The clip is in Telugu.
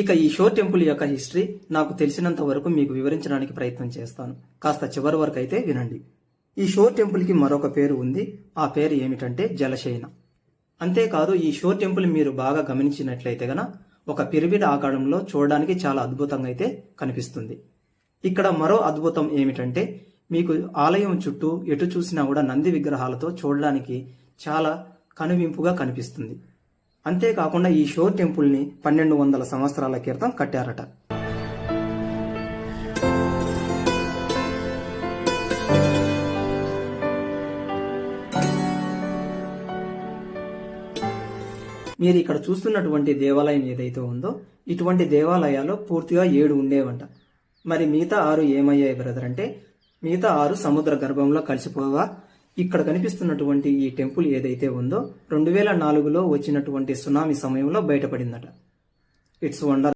ఇక ఈ షో టెంపుల్ యొక్క హిస్టరీ నాకు తెలిసినంత వరకు మీకు వివరించడానికి ప్రయత్నం చేస్తాను. కాస్త చివరి వరకు అయితే వినండి. ఈ షో టెంపుల్కి మరొక పేరు ఉంది. ఆ పేరు ఏమిటంటే జలశయన. అంతేకాదు ఈ షో టెంపుల్ మీరు బాగా గమనించినట్లయితే గన ఒక పిరమిడ్ ఆకారంలో చూడడానికి చాలా అద్భుతంగా అయితే కనిపిస్తుంది. ఇక్కడ మరో అద్భుతం ఏమిటంటే మీకు ఆలయం చుట్టూ ఎటు చూసినా కూడా నంది విగ్రహాలతో చూడడానికి చాలా కనువింపుగా కనిపిస్తుంది. అంతేకాకుండా ఈ షో టెంపుల్ని పన్నెండు వందల సంవత్సరాల క్రితం కట్టారట. మీరు ఇక్కడ చూస్తున్నటువంటి దేవాలయం ఏదైతే ఉందో ఇటువంటి దేవాలయాలు పూర్తిగా ఏడు ఉండేవంట. మరి మిగతా ఆరు ఏమయ్యాయి బ్రదర్ అంటే మిగతా ఆరు సముద్ర గర్భంలో కలిసిపోగా ఇక్కడ కనిపిస్తున్నటువంటి ఈ టెంపుల్ ఏదైతే ఉందో రెండు వేల నాలుగులో వచ్చినటువంటి సునామీ సమయంలో బయటపడిందట. It's wonder